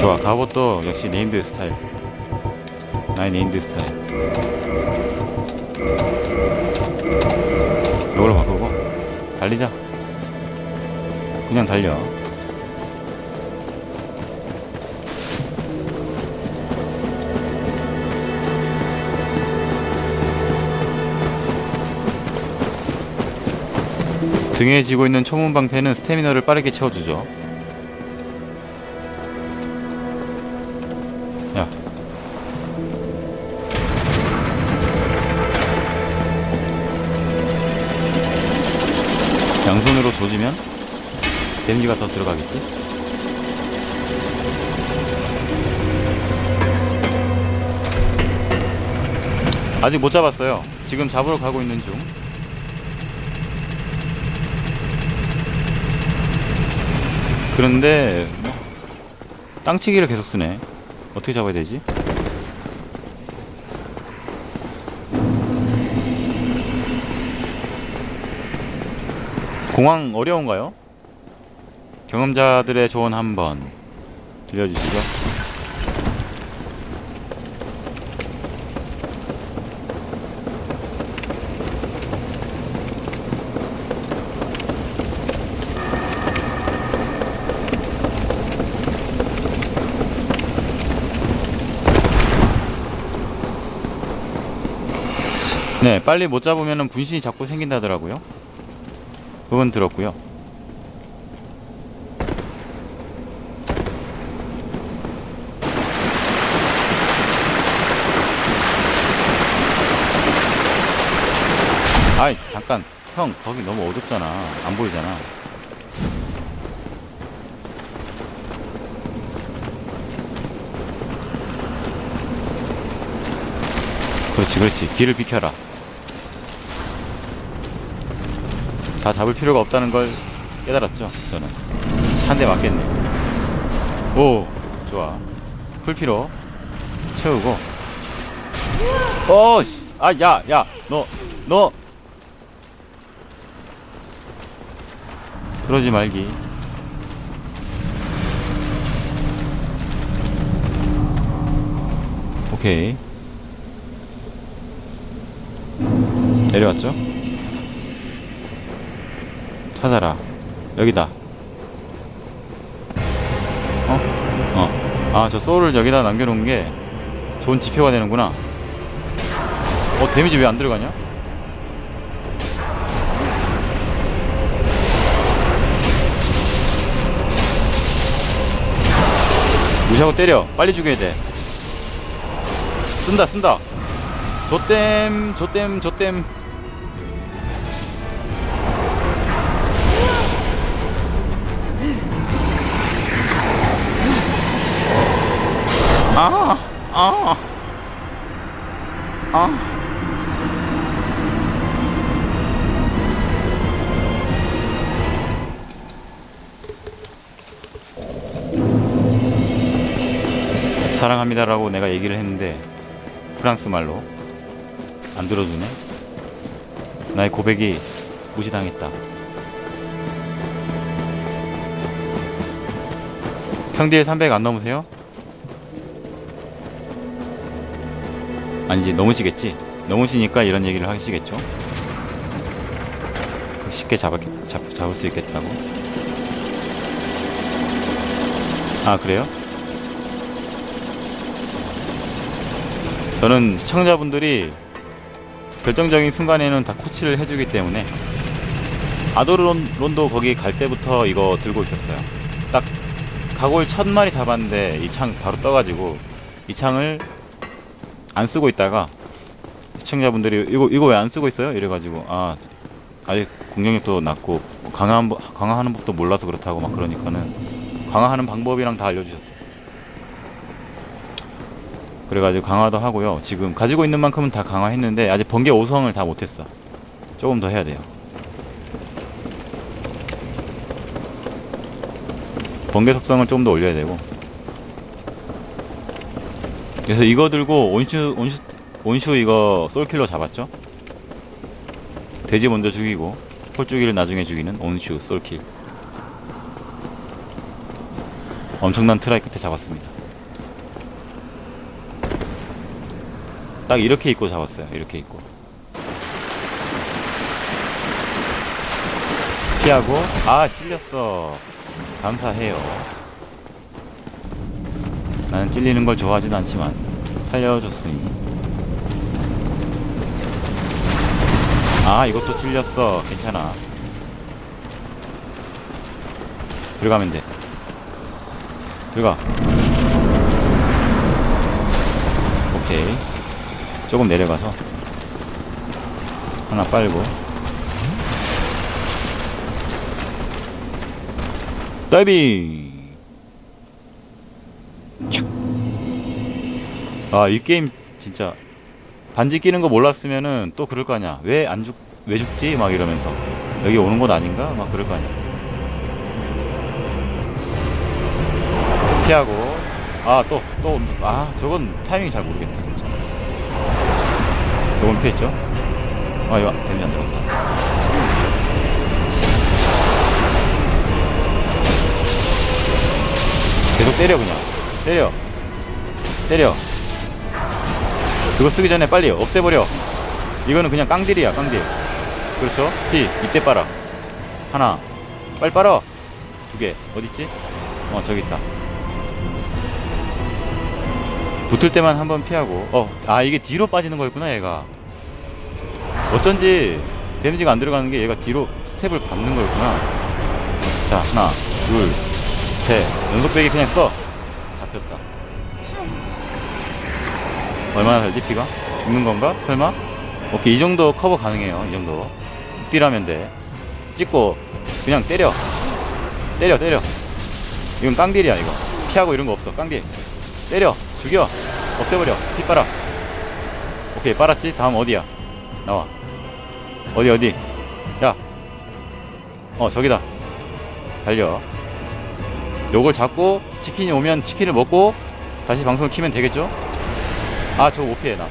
좋아 갑옷도 역시 네임드 스타일. 나의 네임드 스타일. 이걸로 바꾸고 달리자. 그냥 달려. 등에 지고 있는 초문방패는 스태미너를 빠르게 채워주죠 들어가겠지? 아직 못 잡았어요. 지금 잡으러 가고 있는 중. 그런데 뭐, 땅치기를 계속 쓰네. 어떻게 잡아야 되지? 공항 어려운가요? 경험자들의 조언 한번 들려주시죠. 네, 빨리 못 잡으면 분신이 자꾸 생긴다더라고요. 그건 들었고요. 아이, 잠깐. 형, 거기 너무 어둡잖아. 안 보이잖아. 그렇지, 그렇지. 길을 비켜라. 다 잡을 필요가 없다는 걸 깨달았죠, 저는. 한 대 맞겠네. 오, 좋아. 풀피로 채우고. 어, 씨. 아, 야, 야, 너, 너. 그러지 말기. 오케이. 내려왔죠? 찾아라. 여기다. 어? 어. 아, 저 소울을 여기다 남겨놓은 게 좋은 지표가 되는구나. 어, 데미지 왜 안 들어가냐? 무시하고 때려. 빨리 죽여야 돼. 쓴다, 쓴다. 조땜, 조땜, 조땜. 아, 아, 아. 사랑합니다라고 내가 얘기를 했는데 프랑스 말로 안 들어주네. 나의 고백이 무시당했다. 평딜 300 안 넘으세요? 아니지 넘으시겠지 넘으시니까 이런 얘기를 하시겠죠 그 쉽게 잡았, 잡, 잡을 수 있겠다고 아 그래요? 저는 시청자분들이 결정적인 순간에는 다 코치를 해주기 때문에 아도론도 거기 갈 때부터 이거 들고 있었어요 딱 가골 첫 마리 잡았는데 이 창 바로 떠가지고 이 창을 안 쓰고 있다가 시청자분들이 이거 이거 왜 안 쓰고 있어요? 이래가지고 아 아직 공격력도 낮고 강화한 법- 강화하는 법도 몰라서 그렇다고 막 그러니까는 강화하는 방법이랑 다 알려주셨어요. 그래가지고 강화도 하고요. 지금 가지고 있는 만큼은 다 강화했는데 아직 번개 5성을 다 못했어. 조금 더 해야 돼요. 번개 속성을 조금 더 올려야 되고. 그래서 이거 들고 온슈 온슈 온슈 이거 솔킬로 잡았죠. 돼지 먼저 죽이고 폴주기를 나중에 죽이는 온슈 솔킬. 엄청난 트라이 끝에 잡았습니다. 딱 이렇게 입고 잡았어요. 이렇게 입고. 피하고 아 찔렸어. 감사해요. 나는 찔리는 걸 좋아하진 않지만 살려줬으니. 아 이것도 찔렸어. 괜찮아. 들어가면 돼. 들어가. 오케이. 조금 내려가서 하나 빨고 다이빙. 촥. 아, 이 게임 진짜 반지 끼는 거 몰랐으면은 또 그럴 거 아니야. 왜 안 죽, 왜 죽지? 막 이러면서. 여기 오는 곳 아닌가? 막 그럴 거 아니야. 피하고. 아, 또, 또, 아, 저건 타이밍이 잘 모르겠네, 요건 피했죠? 아, 이거 데미지 안 들어갔다. 계속 때려, 그냥. 때려. 때려. 그거 쓰기 전에 빨리 없애버려. 이거는 그냥 깡딜이야, 깡딜. 그렇죠? 피, 이때 빨아. 하나. 빨리 빨아. 두 개. 어딨지? 어, 저기 있다. 붙을 때만 한번 피하고. 어, 아, 이게 뒤로 빠지는 거였구나, 얘가. 어쩐지 데미지가 안 들어가는 게 얘가 뒤로 스텝을 밟는 거였구나. 자, 하나, 둘, 셋. 연속 배기 그냥 써. 잡혔다. 얼마나 살지, 피가? 죽는 건가? 설마? 오케이, 이 정도 커버 가능해요, 이 정도. 극딜하면 돼. 찍고, 그냥 때려. 때려, 때려. 이건 깡딜이야, 이거. 피하고 이런 거 없어, 깡딜. 때려. 죽여. 없애버려. 피 빨아. 오케이, 빨았지? 다음 어디야? 나와. 어디, 어디? 야. 어, 저기다. 달려. 요걸 잡고, 치킨이 오면 치킨을 먹고, 다시 방송을 키면 되겠죠? 아, 저거 못 피해, 나.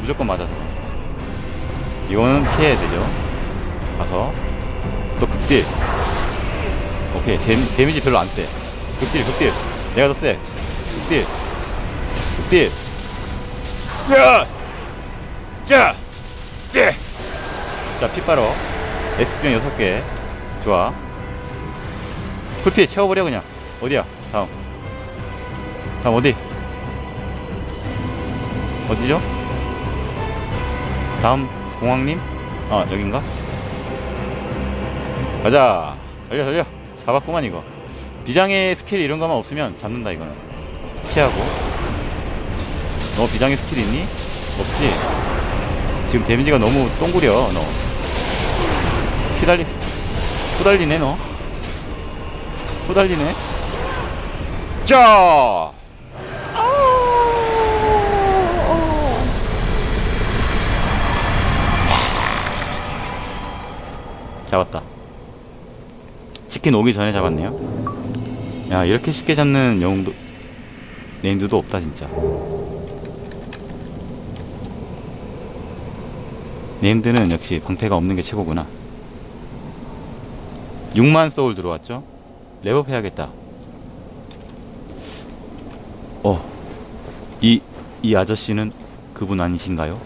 무조건 맞아서. 이거는 피해야 되죠. 가서. 또 극딜. 오케이. 데미, 데미지 별로 안 세. 극딜, 극딜. 내가 더 세. 극딜. 극딜. 야! 자! 자! 자, 피 빨어. S병 6개. 좋아. 풀피에 채워버려, 그냥. 어디야? 다음. 다음 어디? 어디죠? 다음 공황님? 아 여긴가? 가자 달려 달려 잡았구만 이거 비장의 스킬 이런 거만 없으면 잡는다 이거는 피하고 너 비장의 스킬 있니? 없지? 지금 데미지가 너무 똥구려 너 피달리 후달리네 너 후달리네 자 잡았다. 치킨 오기 전에 잡았네요. 야, 이렇게 쉽게 잡는 영웅도, 네임드도 없다, 진짜. 네임드는 역시 방패가 없는 게 최고구나. 6만 소울 들어왔죠? 레벨업 해야겠다. 어, 이, 이 아저씨는 그분 아니신가요?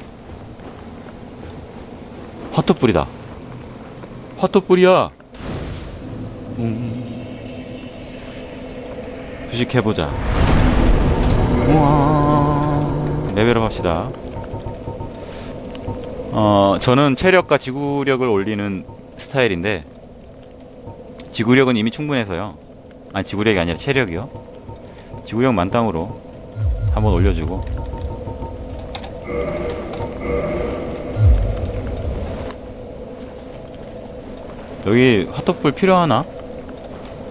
화토불이다. 화토불이야. 음. 휴식해보자. 우와. 레벨업 합시다. 어, 저는 체력과 지구력을 올리는 스타일인데, 지구력은 이미 충분해서요. 아니, 지구력이 아니라 체력이요. 지구력 만땅으로 한번 올려주고, 여기 핫도불 필요하나?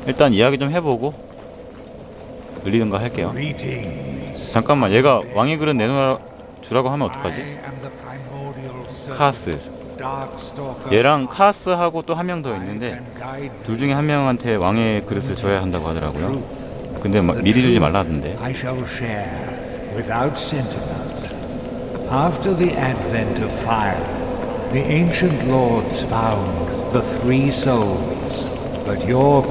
일단 이야기 좀 해보고 늘리든가 할게요 Greetings. 잠깐만 얘가 왕의 그릇 내놓으라 주라고 하면 어떡하지? 카스. 얘랑 카스하고 또 한 명 더 있는데 둘 중에 한 명한테 왕의 그릇을 줘야 한다고 하더라고요 근데 마- 미리 주지 without sentiment. After the advent of fire, the ancient lords found the three souls, but your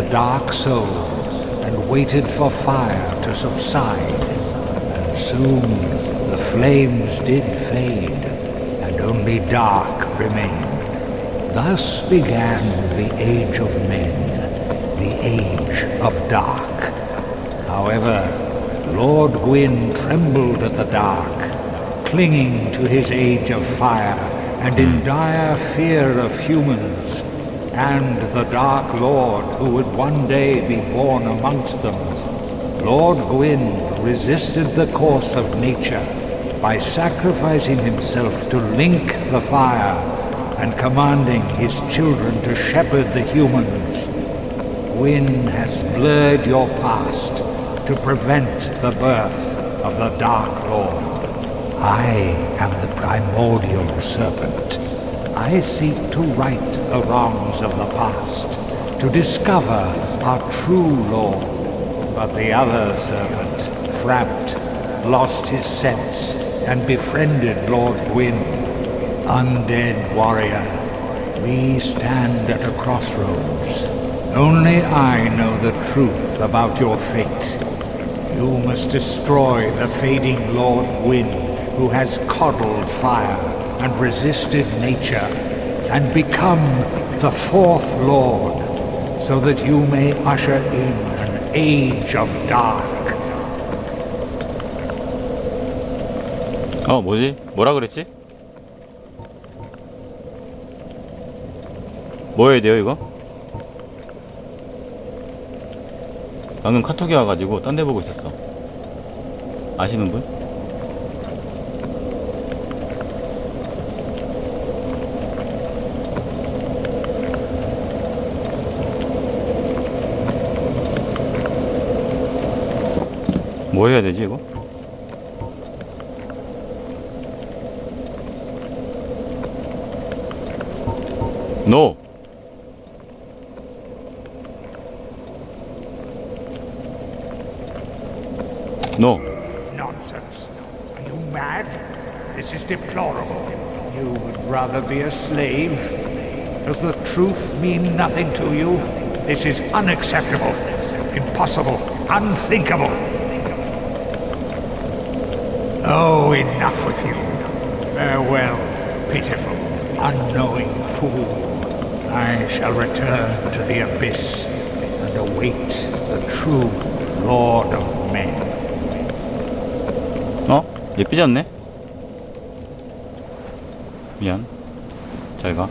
the dark souls and waited for fire to subside. And soon the flames did fade, and only dark remained. Thus began the age of men, the age of dark. However, Lord Gwyn trembled at the dark, clinging to his age of fire and in dire fear of humans and the Dark Lord who would one day be born amongst them. Lord Gwyn resisted the course of nature by sacrificing himself to link the fire and commanding his children to shepherd the humans. Gwyn has blurred your past to prevent the birth of the Dark Lord. I am the primordial serpent. I seek to right the wrongs of the past, to discover our true Lord. But the other serpent, Frapt, lost his sense and befriended Lord Gwyn. Undead warrior, we stand at a crossroads. Only I know the truth about your fate. You must destroy the fading Lord Gwyn, who has coddled fire and resisted nature, and become the fourth Lord, so that you may usher in an age of dark. 어 뭐지? 뭐라 그랬지? 뭐 해야 돼요 이거? 방금 카톡이 와가지고 딴 데 보고 있었어 아시는 분? 뭐 해야 되지 이거? 노! 노! Nonsense. Are you mad? This is deplorable. You would rather be a slave? Does the truth mean nothing to you? This is unacceptable, impossible, unthinkable. Oh, enough with you. Farewell, pitiful, unknowing fool. I shall return to the abyss and await the true Lord of Men. 어? 얘 삐졌네? 미안. 잘 가.